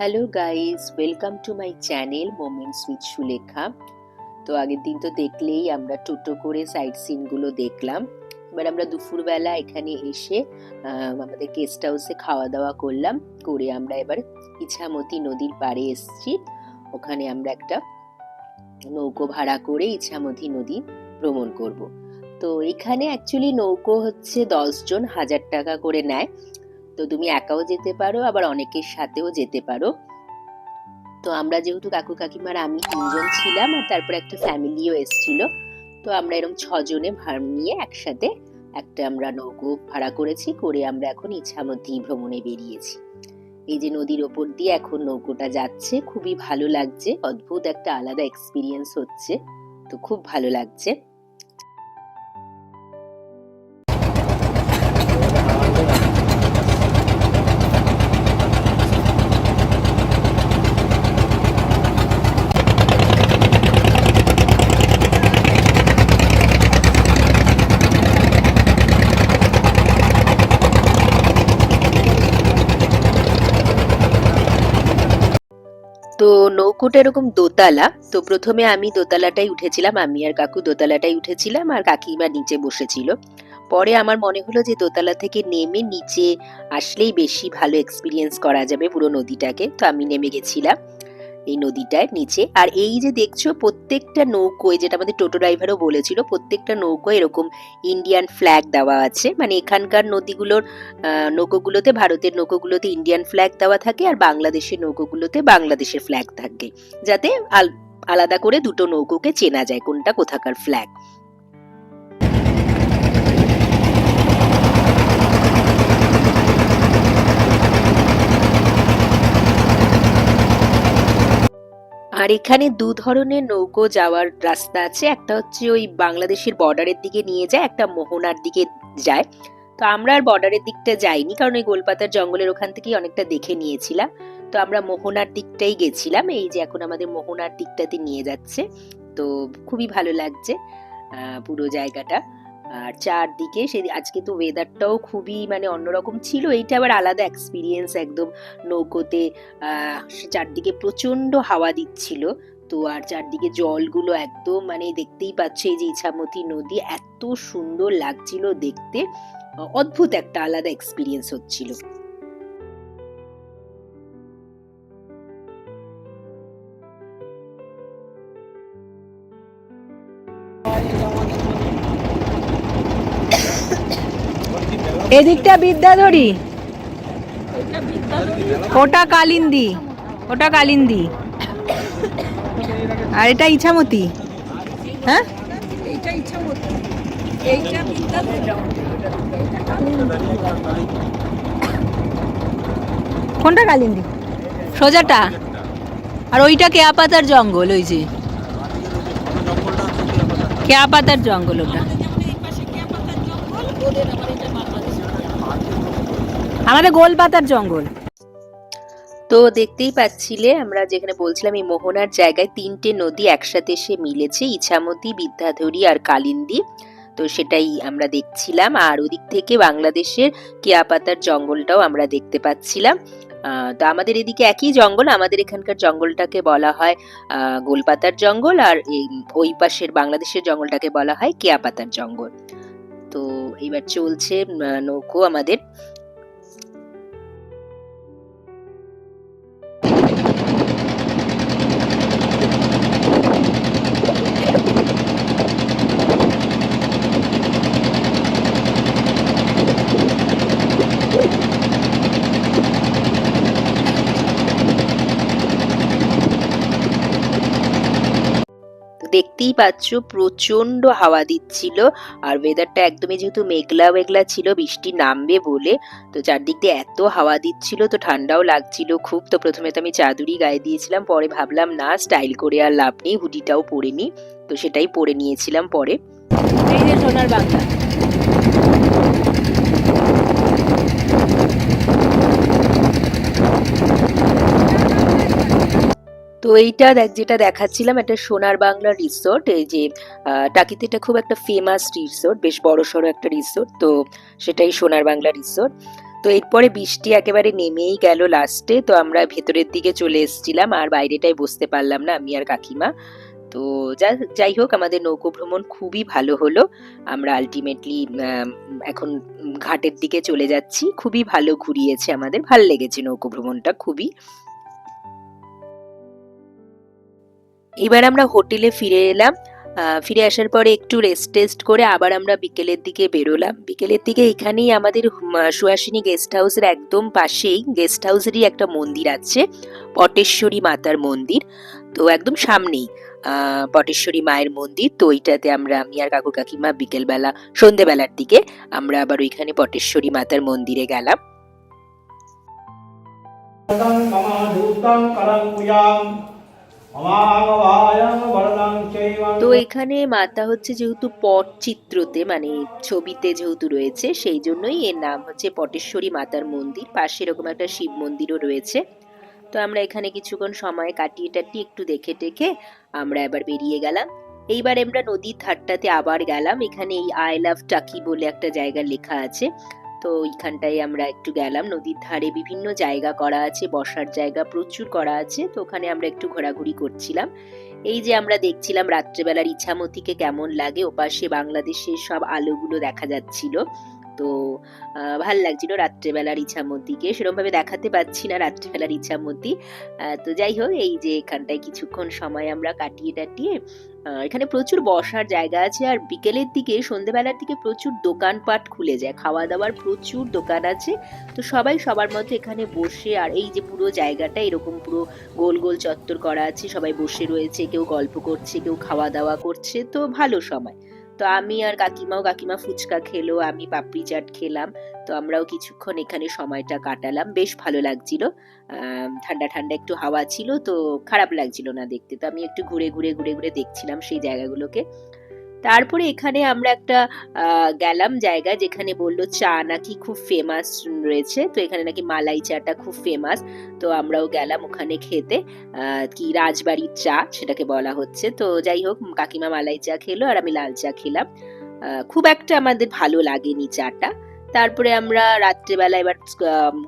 Hello guys welcome to my channel moments with Sulekha তো আগের দিন তো দেখলেই আমরা টোটো করে সাইট সিনগুলো দেখলাম। এবার আমরা দুপুরবেলা এখানে এসে আমাদের গেস্ট হাউসে খাওয়া দাওয়া করলাম। করে আমরা এবার ইছামতি নদীর পাড়ে এসেছি। ওখানে আমরা একটা নৌকো ভাড়া করে ইছামতি নদী ভ্রমণ করব। তো এখানে অ্যাকচুয়ালি নৌকো হচ্ছে দশজন হাজার টাকা করে নেয়। তো তুমি একাও যেতে পারো, আবার অনেকের সাথেও যেতে পারো। তো আমরা যেহেতু কাকু কাকিমার আমি তিনজন ছিলাম আর তারপর একটা ফ্যামিলিও এসেছিল, তো আমরা এরকম ছজনে ভাড়া নিয়ে একসাথে একটা আমরা নৌকো ভাড়া করেছি, করে আমরা এখন ইছামতি ভ্রমণে বেরিয়েছি। এই যে নদীর ওপর দিয়ে এখন নৌকোটা যাচ্ছে, খুবই ভালো লাগছে, অদ্ভুত একটা আলাদা এক্সপিরিয়েন্স হচ্ছে, তো খুব ভালো লাগছে। তো নৌকোটা এরকম দোতলা, তো প্রথমে আমি দোতলাটাই উঠেছিলাম, আমি আর কাকু দোতলাটাই উঠেছিলাম, আর কাকিমা নিচে বসেছিল। পরে আমার মনে হলো যে দোতলা থেকে নেমে নিচে আসলেই বেশি ভালো এক্সপিরিয়েন্স করা যাবে পুরো নদীটাকে, তো আমি নেমে গেছিলাম। এই নদীটার নিচে। আর এই যে দেখছ, প্রত্যেকটা নৌকোয়, যেটা আমাদের টোটো ড্রাইভারও বলেছিল, প্রত্যেকটা নৌকোয় এরকম ইন্ডিয়ান ফ্ল্যাগ দেওয়া আছে। মানে এখানকার নদীগুলোর নৌকোগুলোতে, ভারতের নৌকোগুলোতে ইন্ডিয়ান ফ্ল্যাগ দেওয়া থাকে আর বাংলাদেশের নৌকোগুলোতে বাংলাদেশের ফ্ল্যাগ থাকে। যাতে আল- আলাদা করে দুটো নৌকোকে চেনা যায় কোনটা কোথাকার ফ্ল্যাগ আর এখানে দু ধরনের নৌকো যাওয়ার রাস্তা আছে। একটা হচ্ছে ওই বাংলাদেশের বর্ডারের দিকে নিয়ে যায়, একটা মোহনার দিকে যায়। তো আমরা আর বর্ডারের দিকটা যাইনি, কারণ ওই গোলপাতার জঙ্গলের ওখান থেকেই অনেকটা দেখে নিয়েছিলাম। তো আমরা মোহনার দিকটাই গেছিলাম, এই যে এখন আমাদের মোহনার দিকটাতে নিয়ে যাচ্ছে। তো খুবই ভালো লাগছে পুরো জায়গাটা। আর চারদিকে সে আজকে তো ওয়েদারটাও খুবই মানে অন্যরকম ছিল। এইটা আবার আলাদা এক্সপিরিয়েন্স একদম। নৌকোতে চারদিকে প্রচণ্ড হাওয়া দিচ্ছিল। তো আর চারদিকে জলগুলো একদম মানে দেখতেই পাচ্ছ এই যে ইছামতি নদী, এত সুন্দর লাগছিল দেখতে। অদ্ভুত একটা আলাদা এক্সপিরিয়েন্স হচ্ছিল। এদিকটা বিদ্যাধরী। ওটা কালিন্দি। ওটা কালিন্দি। আর এটা ইছামতি। হ্যাঁ? কোনটা কালিন্দি? সোজাটা। আর ওইটা কেয়া পাতার জঙ্গল, ওই যে। কেয়া পাতার জঙ্গল ওটা। আমাদের গোল পাতার জঙ্গল। তো দেখতেই পাচ্ছিলে, আমরা যেখানে বলছিলাম এই মোহনার জায়গায় তিনটে নদী একসাথে এসে মিলেছে, ইছামতি, বিদ্যাধরী আর কালিন্দী। তো সেটাই আমরা দেখছিলাম, আর ওদিক থেকে বাংলাদেশের কেয়াপাতার জঙ্গলটাও আমরা দেখতে পাচ্ছিলাম। তো আমাদের এদিকে একই জঙ্গল, আমাদের এখানকার জঙ্গলটাকে বলা হয় গোলপাতার জঙ্গল, আর এই ওই পাশের বাংলাদেশের জঙ্গলটাকে বলা হয় কেয়াপাতার জঙ্গল। তো এবার চলছে নৌকো আমাদের। দেখতেই পাচ্ছ প্রচণ্ড হাওয়া দিচ্ছিল আর ওয়েদারটা একদমই যেহেতু মেঘলা মেঘলা ছিল, বৃষ্টি নামবে বলে, তো চারদিক দিয়ে এত হাওয়া দিচ্ছিল, তো ঠান্ডাও লাগছিল খুব। তো প্রথমে তো আমি চাদুরি গায়ে দিয়েছিলাম, পরে ভাবলাম, না স্টাইল করে আর লাভ নেই, হুডিটাও পরে নি। তো সেটাই পরে নিয়েছিলাম পরে। এই যে সোনার বাংলা। তো এইটা দেখ, যেটা দেখাচ্ছিলাম একটা সোনার বাংলা রিসোর্ট এই যে টাকিতে এটা খুব একটা ফেমাস রিসোর্ট বেশ বড় সড়ো একটা রিসোর্ট তো সেটাই সোনার বাংলা রিসোর্ট তো এরপরে বৃষ্টি একেবারে নেমেই গেল লাস্টে তো আমরা ভেতরের দিকে চলে এসেছিলাম, আর বাইরেটায় বসতে পারলাম না আমি আর কাকিমা। তো যা, যাই হোক, আমাদের নৌকো ভ্রমণ খুবই ভালো হলো। আমরা আলটিমেটলি এখন ঘাটের দিকে চলে যাচ্ছি। খুবই ভালো ঘুরিয়েছে আমাদের, ভালো লেগেছে নৌকো ভ্রমণটা খুবই। এবার আমরা হোটেলে ফিরে এলাম। ফিরে আসার পরে একটু রেস্ট টেস্ট করে আবার আমরা বিকেলের দিকে বেরোলাম। বিকেলের দিকে এখানেই আমাদের সুহাসিনী গেস্ট হাউসের একদম পাশেই গেস্ট হাউসেরই একটা মন্দির আছে, পটেশ্বরী মাতার মন্দির। তো একদম সামনেই পটেশ্বরী মায়ের মন্দির। তো ওইটাতে আমরা, আমি আর কাকু কাকিমা বিকেলবেলা, সন্ধেবেলার দিকে আমরা আবার ওইখানে পটেশ্বরী মাতার মন্দিরে গেলাম। मम তো এখানে মাতা হচ্ছে যেহেতু পটচিত্রতে মানে ছবিতে যেহেতু রয়েছে, সেই জন্যই এর নাম হচ্ছে পটেশ্বরী মাতার মন্দির। পাশে এরকম একটা শিব মন্দিরও রয়েছে। তো আমরা এখানে কিছুক্ষণ সময় কাটিয়ে টাটিয়ে একটু দেখে টেখে আমরা এবার বেরিয়ে গেলাম। এইবার আমরা নদীর ধারটাতে আবার গেলাম। এখানে এই আই লাভ টাকি বলে একটা জায়গা লেখা আছে। তো ওইখানটায় আমরা একটু গেলাম। নদীর ধারে বিভিন্ন জায়গা করা আছে, বসার জায়গা প্রচুর করা আছে, তো ওখানে আমরা একটু ঘোরাঘুরি করছিলাম। এই যে আমরা দেখছিলাম রাত্রেবেলার ইছামতিকে কেমন লাগে, ওপাশে বাংলাদেশের সব আলোগুলো দেখা যাচ্ছিল। তো ভালো লাগছিল রাত্রেবেলার ইছামতিকে সেরকম ভাবে দেখাতে পাচ্ছি না রাত্রেবেলার ইছামতি তো যাই হোক, এই যে এখানটায় কিছুক্ষণ সময় আমরা কাটিয়ে টাটিয়ে এখানে প্রচুর বসার জায়গা আছে। আর বিকেলের দিকে, সন্ধেবেলার দিকে প্রচুর দোকানপাট খুলে যায়। খাওয়া দাওয়ার প্রচুর দোকান আছে। তো সবাই সবার মতো এখানে বসে, আর এই যে পুরো জায়গাটা, এরকম পুরো গোল গোল চত্বর করা আছে। সবাই বসে রয়েছে, কেউ গল্প করছে, কেউ খাওয়া দাওয়া করছে। তো ভালো সময়। তো আমি আর কাকিমাও কাকিমা ফুচকা খেলো, আমি পাপড়ি চাট খেলাম, তো আমরাও কিছুক্ষণ এখানে সময়টা কাটালাম, বেশ ভালো লাগছিল। ঠান্ডা ঠান্ডা একটু হাওয়া ছিল, তো খারাপ লাগছিল না দেখতে, তো আমি একটু ঘুরে ঘুরে ঘুরে ঘুরে দেখছিলাম সেই জায়গাগুলোকে। তারপরে এখানে আমরা একটা গেলাম জায়গা যেখানে বলল চা নাকি খুব ফেমাস রয়েছে। তো এখানে নাকি মালাই চাটা খুব ফেমাস তো আমরাও গেলাম ওখানে খেতে কি রাজবাড়ির চা সেটাকে বলা হচ্ছে। তো যাই হোক, কাকিমা মালাই চা খেলো আর আমি লাল চা খেলাম। খুব একটা আমাদের ভালো লাগেনি চাটা। তারপরে আমরা রাত্রেবেলা এবার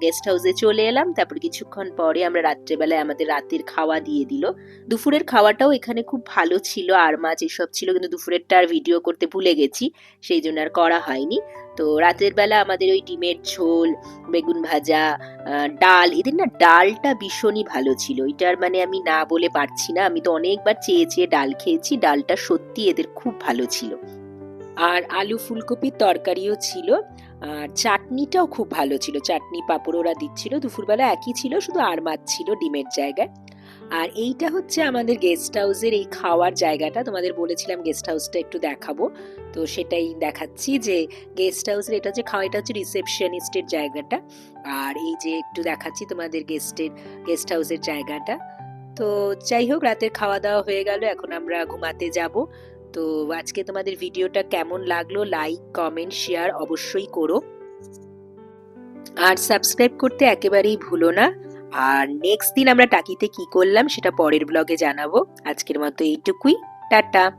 গেস্ট হাউসে চলে এলাম। তারপর কিছুক্ষণ পরে আমরা রাত্রেবেলায় আমাদের রাতের খাওয়া দিয়ে দিল। দুপুরের খাওয়াটাও এখানে খুব ভালো ছিল, আর মাছ এসব ছিল, কিন্তু দুপুরেরটা আর ভিডিও করতে ভুলে গেছি, সেই জন্য আর করা হয়নি। তো রাতের বেলা আমাদের ওই ডিমের ঝোল, বেগুন ভাজা ডাল, এদের না ডালটা ভীষণই ভালো ছিল। এটার মানে আমি না বলে পারছি না। আমি তো অনেকবার চেয়ে চেয়ে ডাল খেয়েছি, ডালটা সত্যি এদের খুব ভালো ছিল। আর আলু ফুলকপির তরকারিও ছিল। আর চাটনিটাও খুব ভালো ছিল। চাটনি পাঁপড় ওরা দিচ্ছিল, দুপুরবেলা একই ছিল, শুধু আর মাছ ছিল ডিমের জায়গায়। আর এইটা হচ্ছে আমাদের গেস্ট হাউসের এই খাওয়ার জায়গাটা। তোমাদের বলেছিলাম গেস্ট হাউসটা একটু দেখাবো। তো সেটাই দেখাচ্ছি যে গেস্ট হাউসের এটা হচ্ছে খাওয়া, এটা হচ্ছে রিসেপশনিস্টের জায়গাটা। আর এই যে একটু দেখাচ্ছি তোমাদের গেস্টের গেস্ট হাউসের জায়গাটা। তো যাই হোক, রাতের খাওয়া দাওয়া হয়ে গেল, এখন আমরা ঘুমাতে যাব। তো আজকে তোমাদের ভিডিওটা কেমন লাগল লাইক কমেন্ট শেয়ার অবশ্যই করো। আর সাবস্ক্রাইব করতে একেবারেই ভুলো না। আর নেক্সট দিন আমরা টাকিতে কি করলাম সেটা পরের ব্লগে জানাব। আজকের মতো এইটুকুই। টাটা।